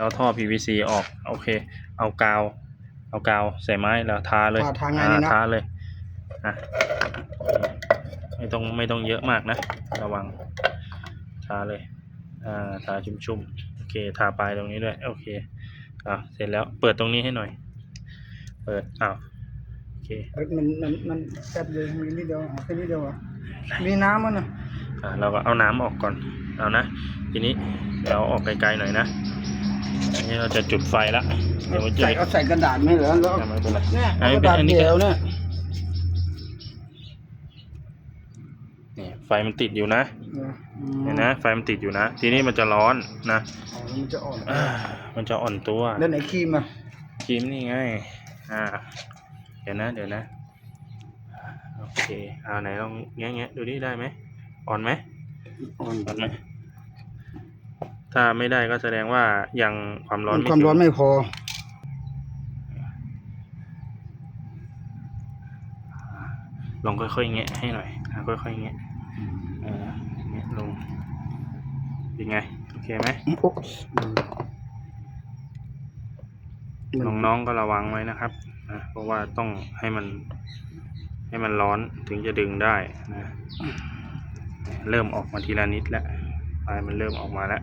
แล้วท่อ PVC ออกโอเค เอากาว เอากาวใส่ไม้แล้วทาเลยทาทาง่ายเลยนะอ่ทาเลยอะไม่ต้องไม่ต้องเยอะมากนะ ระวังทาเลยอ่าทาชุ่มๆโอเคทาปลายตรงนี้ด้วยโอเคอะเสร็จแล้วเปิดตรงนี้ให้หน่อย เปิดอ้าวโอเคเอ้ยมันมันมันแป๊บเดียวมีนิดเดียวเอาแค่นิดเดียวอะมีน้ำมั้ยนะอะเราก็เอาน้ำออกก่อน เอานะ ทีนี้เดี๋ยวเอาออกไกลๆหน่อยนะ อันนี้เราจะจุดไฟละเดี๋ยวมันจะใส่เอาใส่กระดาษไหมเหรอแล้วไม่เป็นไรเนี่ยอันเอานี้กระดาษอันนี้เดียวเนี่ยนี่ไฟมันติดอยู่นะอืมเห็นนะไฟมันติดอยู่นะ ทีนี้มันจะร้อนนะอ๋อมันจะอ่อนอ่ามันจะอ่อนตัวแล้วไหนครีมอะครีมนี่ไงอ่าเดี๋ยวนะ เดี๋ยวนะโอเคเอาไหนลองแงะแงะดูดิได้ไหมอ่อนไหมอ่อนอ่อนไหม ถ้าไม่ได้ก็แสดงว่ายังความร้อนไม่ความร้อนถึงไม่พอ ลองค่อยๆแงะให้หน่อยอะค่อยๆแงะเออแงะลงเป็นไง โอเคไหมโอ๊ะมันน้องๆก็ระวังไว้นะครับนะเพราะว่าต้องให้มัน ให้มันร้อนถึงจะดึงได้นะ เริ่มออกมาทีละนิดแล้วปลายมันเริ่มออกมาแล้ว